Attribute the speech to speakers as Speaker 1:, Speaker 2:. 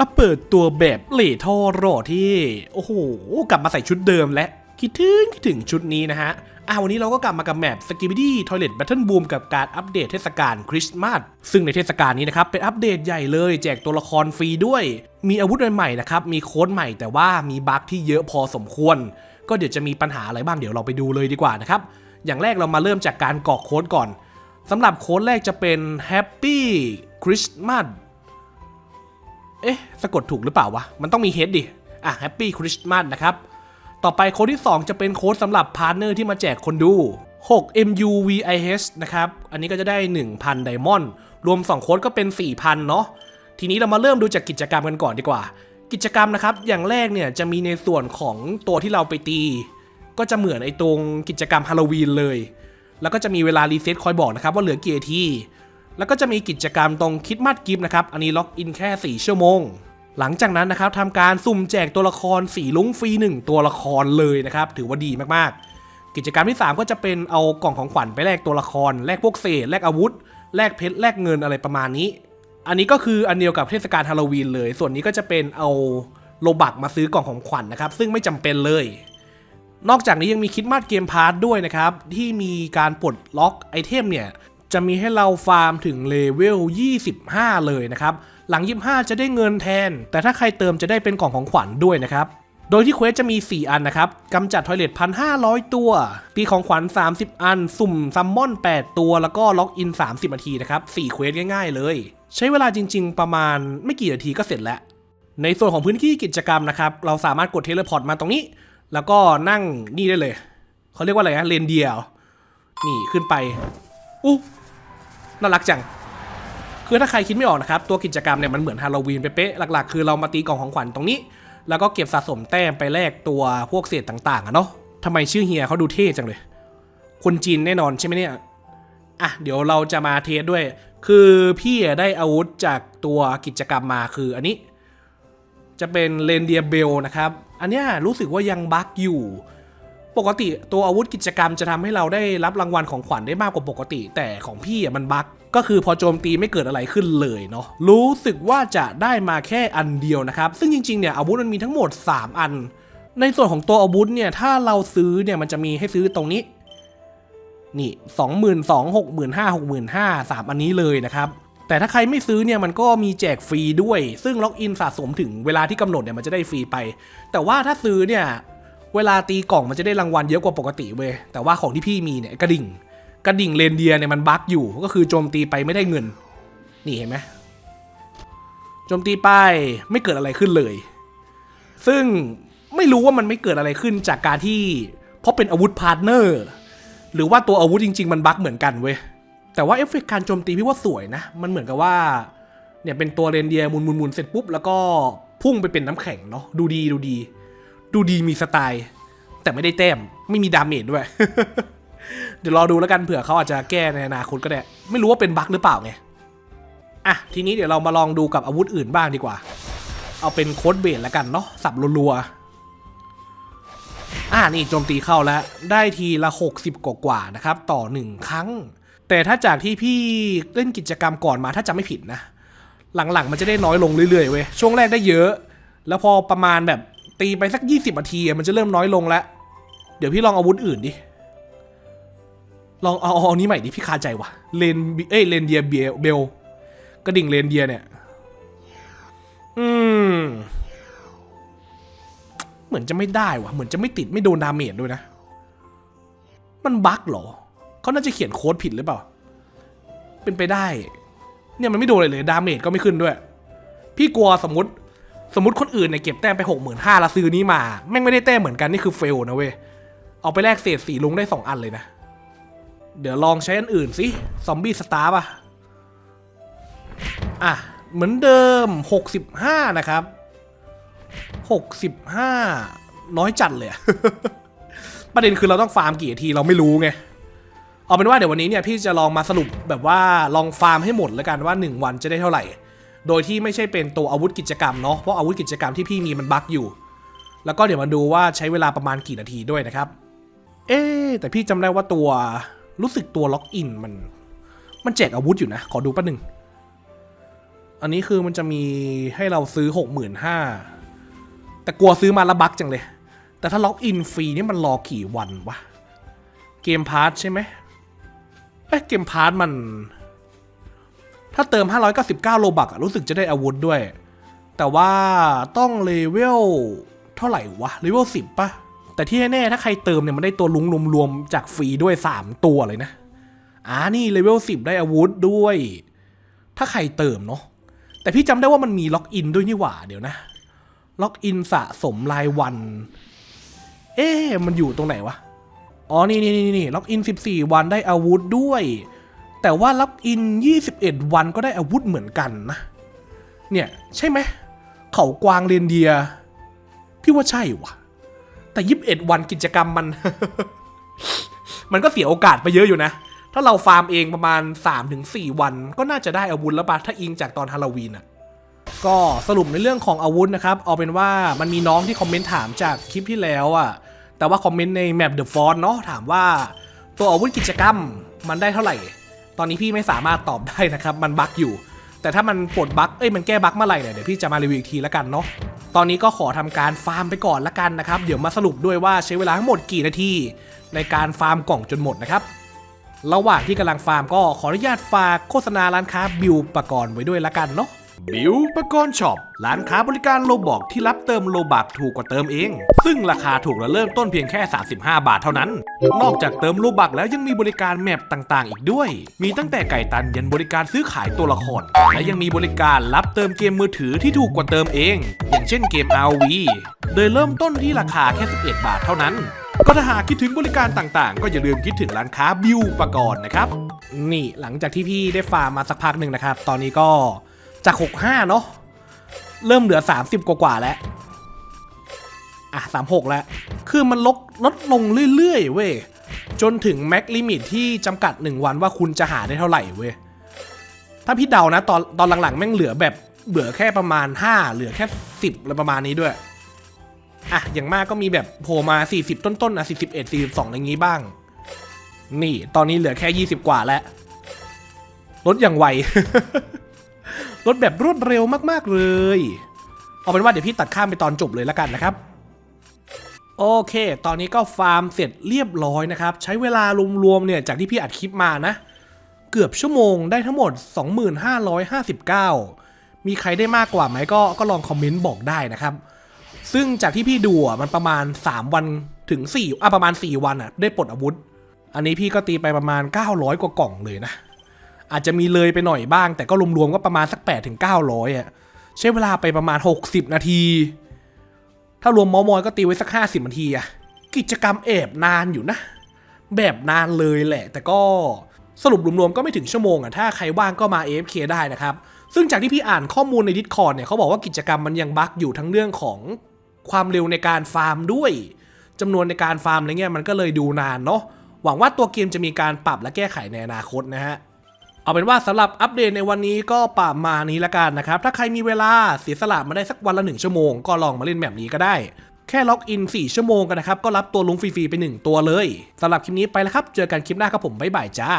Speaker 1: อะเปิดตัวแบบเหล่ท่อรอที่ โอ้โห กลับมาใส่ชุดเดิมและ คิดถึงคิดถึงชุดนี้นะฮะอะวันนี้เราก็กลับมากับแมป Skibidi Toilet Battle Boom กับการอัปเดตเทศกาลคริสต์มาสซึ่งในเทศกาลนี้นะครับ เป็นอัปเดตใหญ่เลย แจกตัวละครฟรีด้วย มีอาวุธใหม่ๆนะครับ มีโค้ดใหม่แต่ว่ามีบั๊กที่เยอะพอสมควร ก็เดี๋ยวจะมีปัญหาอะไรบ้างเดี๋ยวเราไปดูเลยดีกว่านะครับ อย่างแรกเรามาเริ่มจากการกรอกโค้ดก่อนสำหรับโค้ดแรกจะเป็น Happy Christmas เอ๊ะ สะกดถูกหรือเปล่าวะ มันต้องมี H ดิ อะ Happy Christmas นะครับ ต่อไปโค้ดที่ 2 จะเป็นโค้ดสำหรับพาร์ทเนอร์ที่มาแจกคนดู 6 MUVIH นะครับ อันนี้ก็จะได้ 1,000 ไดมอนด์ รวม 2 โค้ดก็เป็น 4,000 เนาะ ทีนี้เรามาเริ่มดูจากกิจกรรมกันก่อนดีกว่า กิจกรรมนะครับ อย่างแรกเนี่ยจะมีในส่วนของตัวที่เราไปตี ก็จะเหมือนไอ้ตรงกิจกรรมฮาโลวีนเลย แล้วก็จะมีเวลารีเซ็ตคอยบอกนะครับว่าเหลือกี่ที แล้วก็จะมีกิจกรรมตรงคิดมัดกิฟต์นะครับ อันนี้ล็อกอินแค่ 4 ชั่วโมง หลังจากนั้นนะครับทำการสุ่มแจกตัวละครสีลุ้งฟรี 1 ตัวละครเลยนะครับ ถือว่าดีมากๆ กิจกรรมที่ 3 ก็จะเป็นเอากล่องของขวัญไปแลกตัวละคร แลกพวกเศษ แลกอาวุธ แลกเพชร แลกเงินอะไรประมาณนี้ อันนี้ก็คืออันเดียวกับเทศกาลฮาโลวีนเลย ส่วนนี้ก็จะเป็นเอาโลบักมาซื้อกล่องของขวัญนะครับ ซึ่งไม่จำเป็นเลย นอกจากนี้ยังมีคิดมาดเกมพาร์ทด้วยนะครับ ที่มีการปลดล็อกไอเทมเนี่ย จะมีให้เราฟาร์มถึงเลเวล 25 เลยนะครับ หลัง 25 จะได้เงินแทน แต่ถ้าใครเติมจะได้เป็นกล่องของขวัญด้วยนะครับ โดยที่เควสจะมี 4 อันนะครับกำจัดทอยเลท1,500 ตัว ตีของขวัญ 30 อัน สุ่มซัมมอน 8 ตัว แล้วก็ล็อกอิน 30 นาทีนะครับ 4 เควสง่าย ๆ เลย ใช้เวลาจริง ๆ ประมาณไม่กี่นาทีก็เสร็จแล้ว ในส่วนของพื้นที่กิจกรรมนะครับ เราสามารถกดเทเลพอร์ตมาตรงนี้ แล้วก็นั่งนี่ได้เลย เขาเรียกว่าอะไรนะเรนเดียร์นี่ขึ้นไป อู้น่ารักจัง คือถ้าใครคิดไม่ออกนะครับ ตัวกิจกรรมเนี่ยมันเหมือนฮาโลวีนเป๊ะๆหลักๆ คือเรามาตีกล่องของขวัญตรงนี้ แล้วก็เก็บสะสมแต้มไปแลกตัวพวกเศษต่างๆอะเนาะทำไมชื่อเฮียเขาดูเท่จังเลย คนจีนแน่นอนใช่ไหมเนี่ยอะเดี๋ยวเราจะมาเทสด้วย คือพี่ได้อาวุธจากตัวกิจกรรมมาคืออันนี้ จะเป็นเลนเดียเบลนะครับ อันนี้รู้สึกว่ายังบั๊กอยู่ ปกติตัวอาวุธกิจกรรมจะทำให้เราได้รับรางวัลของขวัญได้มากกว่าปกติ แต่ของพี่อะมันบั๊กก็คือพอโจมตีไม่เกิดอะไรขึ้นเลยเนาะรู้สึกว่าจะได้มาแค่อันเดียวนะครับ ซึ่งจริงๆเนี่ยอาวุธมันมีทั้งหมด 3 อัน ในส่วนของตัวอาวุธเนี่ยถ้าเราซื้อเนี่ยมันจะมีให้ซื้อตรงนี้ นี่สองหมื่นสองหกหมื่นห้าหกหมื่นห้าสามอันนี้เลยนะครับแต่ถ้าใครไม่ซื้อเนี่ยมันก็มีแจกฟรีด้วย ซึ่งล็อกอินสะสมถึงเวลาที่กำหนดเนี่ยมันจะได้ฟรีไป แต่ว่าถ้าซื้อเนี่ย เวลาตีกล่องมันจะได้รางวัลเยอะกว่าปกติเว้ยแต่ว่าของที่พี่มีเนี่ยกระดิ่ง กระดิ่งเรนเดียเนี่ยมันบั๊กอยู่ก็คือโจมตีไปไม่ได้เงิน นี่เห็นไหมโจมตีไปไม่เกิดอะไรขึ้นเลย ซึ่งไม่รู้ว่ามันไม่เกิดอะไรขึ้นจากการที่ เพราะเป็นอาวุธพาร์ทเนอร์หรือว่าตัวอาวุธจริง ๆ มันบั๊กเหมือนกันเว้ยแต่ว่าเอฟเฟกต์การโจมตีพี่ว่าสวยนะ มันเหมือนกับว่าเนี่ยเป็นตัวเรนเดียหมุนมุนมุนเสร็จปุ๊บแล้วก็พุ่งไปเป็นน้ำแข็งเนาะดูดีดูดีด ดูดีมีสไตล์ แต่ไม่ได้แต้มไม่มีดาเมจด้วย เดี๋ยวรอดูแล้วกันเผื่อเขาอาจจะแก้ในอนาคตก็ได้ ไม่รู้ว่าเป็นบั๊กหรือเปล่าไง อะ ทีนี้เดี๋ยวเรามาลองดูกับอาวุธอื่นบ้างดีกว่า เอาเป็นโค้ดเบสแล้วกันเนาะสับรัวๆอ่านี่โจมตีเข้าแล้ว ได้ทีละ 60 กว่ากว่าๆนะครับ ต่อ 1 ครั้ง แต่ถ้าจากที่พี่เล่นกิจกรรมก่อนมาถ้าจำไม่ผิดนะ หลังๆมันจะได้น้อยลงเรื่อยๆเว้ยช่วงแรกได้เยอะ แล้วพอประมาณแบบ ตีไปสัก 20นาทีมันจะเริ่มน้อยลงแล้ว เดี๋ยวพี่ลองอาวุธอื่นดิ ลองเอาเอานี้ใหม่ดิพี่คาใจวะเลนเอ้ยเลนเดียเบลเบลกระดิ่งเลนเดียเนี่ย อืม เหมือนจะไม่ได้ว่ะเหมือนจะไม่ติดไม่โดนดาเมจด้วยนะ มันบั๊กเหรอ เขาน่าจะเขียนโค้ดผิดหรือเปล่า เป็นไปได้ เนี่ยมันไม่โดนเลยเลยดาเมจก็ไม่ขึ้นด้วย พี่กลัวสมมติ สมมติคนอื่นเนี่ยเก็บแต้มไปหกหมื่นห้าแล้วซื้อนี้มาแม่งไม่ได้แต้มเหมือนกันนี่คือเฟลนะเว้ยเอาไปแลกเศษสีลุงได้สองอันเลยนะ เดี๋ยวลองใช้อันอื่นสิซอมบี้สตาร์ป่ะอะ เหมือนเดิม 65 นะครับ 65 น้อยจัดเลยอะประเด็นคือเราต้องฟาร์มกี่ทีเราไม่รู้ไง เอาเป็นว่าเดี๋ยววันนี้เนี่ยพี่จะลองมาสรุปแบบว่าลองฟาร์มให้หมดแล้วกันว่า 1 วันจะได้เท่าไหร่ โดยที่ไม่ใช่เป็นตัวอาวุธกิจกรรมเนาะเพราะอาวุธกิจกรรมที่พี่มีมันบั๊กอยู่ แล้วก็เดี๋ยวมาดูว่าใช้เวลาประมาณกี่นาทีด้วยนะครับ เอ๊แต่พี่จำได้ว่าตัวรู้สึกตัวล็อกอินมัน มันแจกอาวุธอยู่นะ ขอดูแป๊บนึง อันนี้คือมันจะมีให้เราซื้อหกหมื่นห้าแต่กลัวซื้อมาละบักจังเลย แต่ถ้าล็อกอินฟรีนี่มันรอกี่วันวะ เกมพาร์ทใช่ไหมเอ้เกมพาร์ทมัน ถ้าเติม 599 โลบักอะรู้สึกจะได้อาวุธด้วย แต่ว่าต้องเลเวลเท่าไหร่วะ เลเวล 10ปะแต่ที่แน่ๆถ้าใครเติมเนี่ยมันได้ตัวลุงรวมๆจากฟรีด้วย 3 ตัวเลยนะอ่านี่เลเวล 10 ได้อาวุธด้วย ถ้าใครเติมเนาะ แต่พี่จำได้ว่ามันมีล็อกอินด้วยนี่หว่า เดี๋ยวนะ ล็อกอินสะสมรายวัน เอ๊ะมันอยู่ตรงไหนวะ อ๋อนี่นี่นี่นี่ล็อกอิน 14 วันได้อาวุธด้วย แต่ว่าล็อกอิน 21 วันก็ได้อาวุธเหมือนกันนะ เนี่ยใช่ไหม เขากวางเรนเดีย พี่ว่าใช่วะแต่ 21 วันกิจกรรมมัน มันก็เสียโอกาสไปเยอะอยู่นะ ถ้าเราฟาร์มเองประมาณ 3-4 วัน ก็น่าจะได้อาวุธแล้วปะถ้าอิงจากตอนฮาโลวีนอะก็สรุปในเรื่องของอาวุธนะครับ เอาเป็นว่ามันมีน้องที่คอมเมนต์ถามจากคลิปที่แล้วอะแต่ว่าคอมเมนต์ในแมปเดอะฟอนเนาะถามว่า ตัวอาวุธกิจกรรมมันได้เท่าไหร่ ตอนนี้พี่ไม่สามารถตอบได้นะครับ มันบั๊กอยู่ แต่ถ้ามันปลดบั๊กเอ้ยมันแก้บั๊กเมื่อไหร่เนี่ยเดี๋ยวพี่จะมารีวิวอีกทีละกันเนาะตอนนี้ก็ขอทำการฟาร์มไปก่อนละกันนะครับ เดี๋ยวมาสรุปด้วยว่าใช้เวลาทั้งหมดกี่นาทีในการฟาร์มกล่องจนหมดนะครับระหว่างที่กำลังฟาร์มก็ขออนุญาตฝากโฆษณาร้านค้าบิวปกรณ์ไว้ด้วยละกันเนาะ บิวปกรณ์ช็อปร้านค้าบริการโลบอกที่รับเติมโลบักถูกกว่าเติมเอง ซึ่งราคาถูกและเริ่มต้นเพียงแค่ 35 บาทเท่านั้น นอกจากเติมโลบักแล้วยังมีบริการแมปต่างๆ อีกด้วย มีตั้งแต่ไก่ตันยันบริการซื้อขายตัวละคร และยังมีบริการรับเติมเกมมือถือที่ถูกกว่าเติมเอง อย่างเช่นเกม RV โดยเริ่มต้นที่ราคาแค่ 11 บาทเท่านั้นก็ถ้าหากคิดถึงบริการต่างๆ ก็อย่าลืมคิดถึงร้านค้าบิวปกรณ์นะครับ นี่หลังจากที่พี่ได้ฟาร์มมาสักพักหนึ่งนะครับ ตอนนี้ก็ จาก 65 เนาะเริ่มเหลือ 30 กว่าๆแล้ว อะ 36 แล้ว คือมันลดลดลงเรื่อยๆ เว้ย จนถึงแม็กลิมิตที่จำกัด 1 วันว่าคุณจะหาได้เท่าไหร่เว้ย ถ้าพี่เดานะ ตอนตอนหลังๆ แม่งเหลือแบบเหลือแค่ประมาณ 5 เหลือแค่ 10อะไรประมาณนี้ด้วย อะ อย่างมากก็มีแบบโผล่มา 40 ต้นๆอะ41 42อย่างงี้บ้าง นี่ ตอนนี้เหลือแค่ 20 กว่าแล้ว ลดอย่างไว ลดแบบรวดเร็วมากๆเลย เอาเป็นว่าเดี๋ยวพี่ตัดข้ามไปตอนจบเลยละกันนะครับ โอเค ตอนนี้ก็ฟาร์มเสร็จเรียบร้อยนะครับ ใช้เวลารวมๆเนี่ยจากที่พี่อัดคลิปมานะ เกือบชั่วโมงได้ทั้งหมด 2559 มีใครได้มากกว่าไหมก็ก็ลองคอมเมนต์บอกได้นะครับ ซึ่งจากที่พี่ดูอะมันประมาณ 3 วันถึง4อะประมาณ 4 วันอะได้ปลดอาวุธ อันนี้พี่ก็ตีไปประมาณ 900 กว่ากล่องเลยนะ อาจจะมีเลยไปหน่อยบ้าง แต่ก็รวมๆก็ประมาณสัก8ถึง900อะใช้เวลาไปประมาณ 60 นาที ถ้ารวมมอมอยก็ตีไว้สัก 50 นาทีอะกิจกรรมแอบนานอยู่นะ แบบนานเลยแหละ แต่ก็สรุปรวมๆก็ไม่ถึงชั่วโมงอะถ้าใครว่างก็มา AFK ได้นะครับ ซึ่งจากที่พี่อ่านข้อมูลใน Discord เนี่ยเขาบอกว่ากิจกรรมมันยังบั๊กอยู่ทั้งเรื่องของความเร็วในการฟาร์มด้วยจำนวนในการฟาร์มอะไรเงี้ยมันก็เลยดูนานเนาะหวังว่าตัวเกมจะมีการปรับและแก้ไขในอนาคตนะฮะ เอาเป็นว่าสำหรับอัปเดตในวันนี้ก็ประมาณนี้ละกันนะครับ ถ้าใครมีเวลาเสียสละมาได้สักวันละ1ชั่วโมงก็ลองมาเล่นแบบนี้ก็ได้ แค่ล็อกอิน 4 ชั่วโมงกันนะครับ ก็รับตัวลุงฟรีๆไป 1 ตัวเลยสำหรับคลิปนี้ไปแล้วครับ เจอกันคลิปหน้าครับผมบ๊ายบายจ้า